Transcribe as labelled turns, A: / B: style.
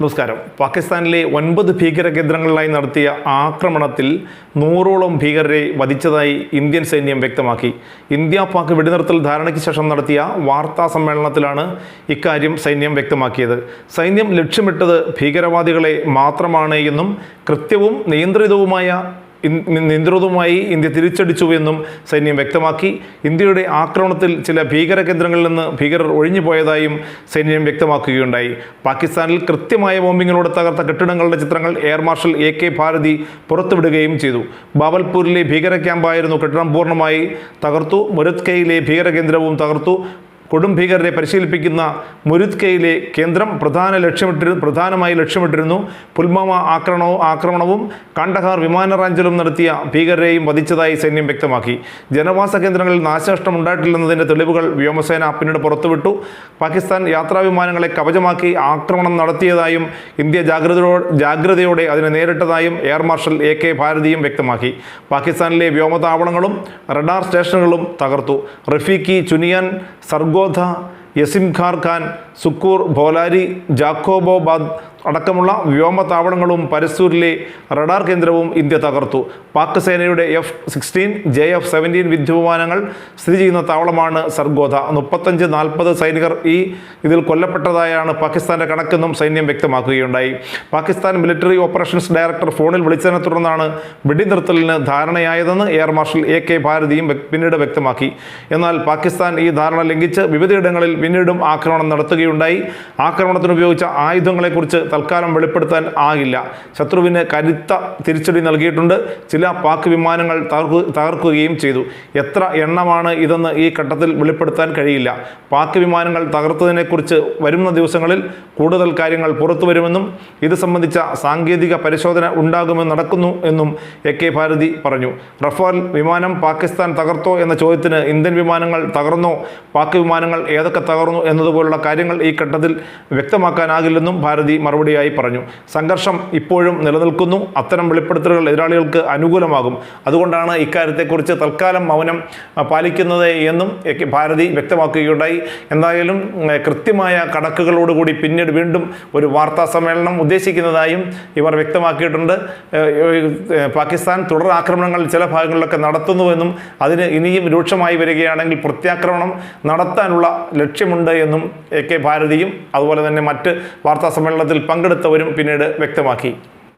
A: നമസ്കാരം. പാകിസ്ഥാനിലെ ഒൻപത് ഭീകര കേന്ദ്രങ്ങളിലായി നടത്തിയ ആക്രമണത്തിൽ നൂറോളം ഭീകരരെ വധിച്ചതായി ഇന്ത്യൻ സൈന്യം വ്യക്തമാക്കി. ഇന്ത്യ പാക് വെടിനിർത്തൽ ധാരണയ്ക്ക് ശേഷം നടത്തിയ വാർത്താ സമ്മേളനത്തിലാണ് ഇക്കാര്യം സൈന്യം വ്യക്തമാക്കിയത്. സൈന്യം ലക്ഷ്യമിട്ടത് ഭീകരവാദികളെ മാത്രമാണ് എന്നും കൃത്യവും നിയന്ത്രിതവുമായ നിയന്ത്രിതവുമായി ഇന്ത്യ തിരിച്ചടിച്ചുവെന്നും സൈന്യം വ്യക്തമാക്കി. ഇന്ത്യയുടെ ആക്രമണത്തിൽ ചില ഭീകര കേന്ദ്രങ്ങളിൽ നിന്ന് ഭീകരർ ഒഴിഞ്ഞുപോയതായും സൈന്യം വ്യക്തമാക്കുകയുണ്ടായി. പാകിസ്ഥാനിൽ കൃത്യമായ ബോംബിങ്ങിലൂടെ തകർത്ത കെട്ടിടങ്ങളുടെ ചിത്രങ്ങൾ air marshal A K Bharati പുറത്തുവിടുകയും ചെയ്തു. ബാബൽപൂരിലെ ഭീകര ക്യാമ്പായിരുന്നു കെട്ടിടം പൂർണമായി തകർത്തു. മുരത്കയിലെ ഭീകര കേന്ദ്രവും തകർത്തു. കൊടും ഭീകരരെ പരിശീലിപ്പിക്കുന്ന മുരുത്കയിലെ കേന്ദ്രം പ്രധാന ലക്ഷ്യമിട്ടി പ്രധാനമായി ലക്ഷ്യമിട്ടിരുന്നു. പുൽവാമ ആക്രമണവും ആക്രമണവും കണ്ടഹാർ വിമാനറാഞ്ചലും നടത്തിയ ഭീകരരെയും വധിച്ചതായി സൈന്യം വ്യക്തമാക്കി. ജനവാസ കേന്ദ്രങ്ങളിൽ നാശനഷ്ടം ഉണ്ടായിട്ടില്ലെന്നതിന്റെ തെളിവുകൾ വ്യോമസേന പിന്നീട് പുറത്തുവിട്ടു. പാകിസ്ഥാൻ യാത്രാ വിമാനങ്ങളെ കവചമാക്കി ആക്രമണം നടത്തിയതായും ഇന്ത്യ ജാഗ്രതയോ ജാഗ്രതയോടെ അതിനെ നേരിട്ടതായും എയർ മാർഷൽ എ കെ ഭാരതിയും വ്യക്തമാക്കി. പാകിസ്ഥാനിലെ വ്യോമതാവളങ്ങളും റഡാർ സ്റ്റേഷനുകളും തകർത്തു. റഫീഖി ചുനിയൻ ചുനിയാൻ സർഗോധ യസിംഖാർ ഖാൻ സുക്കൂർ ഭോലാരി ജാക്കോബോബാദ് അടക്കമുള്ള വ്യോമതാവളങ്ങളും പരസൂരിലെ റഡാർ കേന്ദ്രവും ഇന്ത്യ തകർത്തു. പാക് സേനയുടെ F sixteen J F seventeen യുദ്ധവിമാനങ്ങൾ സ്ഥിതി ചെയ്യുന്ന താവളമാണ് സർഗോധ മുപ്പത്തഞ്ച് നാൽപ്പത് സൈനികർ ഈ ഇതിൽ കൊല്ലപ്പെട്ടതായാണ് പാകിസ്ഥാന്റെ കണക്കെന്നും സൈന്യം വ്യക്തമാക്കുകയുണ്ടായി. പാകിസ്ഥാൻ മിലിറ്ററി ഓപ്പറേഷൻസ് ഡയറക്ടർ ഫോണിൽ വിളിച്ചതിനെ തുടർന്നാണ് വെടിനിർത്തലിന് ധാരണയായതെന്ന് എയർ മാർഷൽ എ കെ ഭാരതിയും പിന്നീട് വ്യക്തമാക്കി. എന്നാൽ പാകിസ്ഥാൻ ഈ ധാരണ ലംഘിച്ച് വിവിധയിടങ്ങളിൽ പിന്നീടും ആക്രമണം നടത്തുകയുണ്ടായി. ആക്രമണത്തിന് ഉപയോഗിച്ച ആയുധങ്ങളെക്കുറിച്ച് തൽക്കാലം വെളിപ്പെടുത്താൻ ആകില്ല. ശത്രുവിന് കരുത്ത തിരിച്ചടി നൽകിയിട്ടുണ്ട്. ചില പാക് വിമാനങ്ങൾ തകർക്കു തകർക്കുകയും ചെയ്തു. എത്ര എണ്ണമാണ് ഇതെന്ന് ഈ ഘട്ടത്തിൽ വെളിപ്പെടുത്താൻ കഴിയില്ല. പാക് വിമാനങ്ങൾ തകർത്തതിനെക്കുറിച്ച് വരുന്ന ദിവസങ്ങളിൽ കൂടുതൽ കാര്യങ്ങൾ പുറത്തു വരുമെന്നും ഇത് സംബന്ധിച്ച സാങ്കേതിക പരിശോധന ഉണ്ടാകുമെന്ന് നടക്കുന്നു എന്നും എ കെ ഭാരതി പറഞ്ഞു. റഫാൽ വിമാനം പാകിസ്ഥാൻ തകർത്തോ എന്ന ചോദ്യത്തിന് ഇന്ത്യൻ വിമാനങ്ങൾ തകർന്നോ? പാക് വിമാനങ്ങൾ ഏതൊക്കെ തകർന്നു എന്നതുപോലുള്ള കാര്യങ്ങൾ ഈ ഘട്ടത്തിൽ വ്യക്തമാക്കാനാകില്ലെന്നും ഭാരതി മറുപടിയായി പറഞ്ഞു. സംഘർഷം ഇപ്പോഴും നിലനിൽക്കുന്നു. അത്തരം വെളിപ്പെടുത്തലുകൾ എതിരാളികൾക്ക് അനുകൂലമാകും. അതുകൊണ്ടാണ് ഇക്കാര്യത്തെക്കുറിച്ച് തൽക്കാലം മൗനം പാലിക്കുന്നത് എന്നും ഭാരതി വ്യക്തമാക്കുകയുണ്ടായി. എന്തായാലും കൃത്യമായ കണക്കുകളോടുകൂടി പിന്നീട് വീണ്ടും ഒരു വാർത്താ സമ്മേളനം ഉദ്ദേശിക്കുന്നതായും ഇവർ വ്യക്തമാക്കിയിട്ടുണ്ട്. പാകിസ്ഥാൻ തുടർ ആക്രമണങ്ങൾ ചില ഭാഗങ്ങളിലൊക്കെ നടത്തുന്നുവെന്നും അതിന് ഇനിയും രൂക്ഷമായി വരികയാണെങ്കിൽ പ്രത്യാക്രമണം നടത്താനുള്ള ലക്ഷ്യമുണ്ട് എന്നും എ കെ ഭാരതിയും അതുപോലെ തന്നെ മറ്റ് വാർത്താ സമ്മേളനത്തിൽ പങ്കെടുത്തവരും പിന്നീട് വ്യക്തമാക്കി.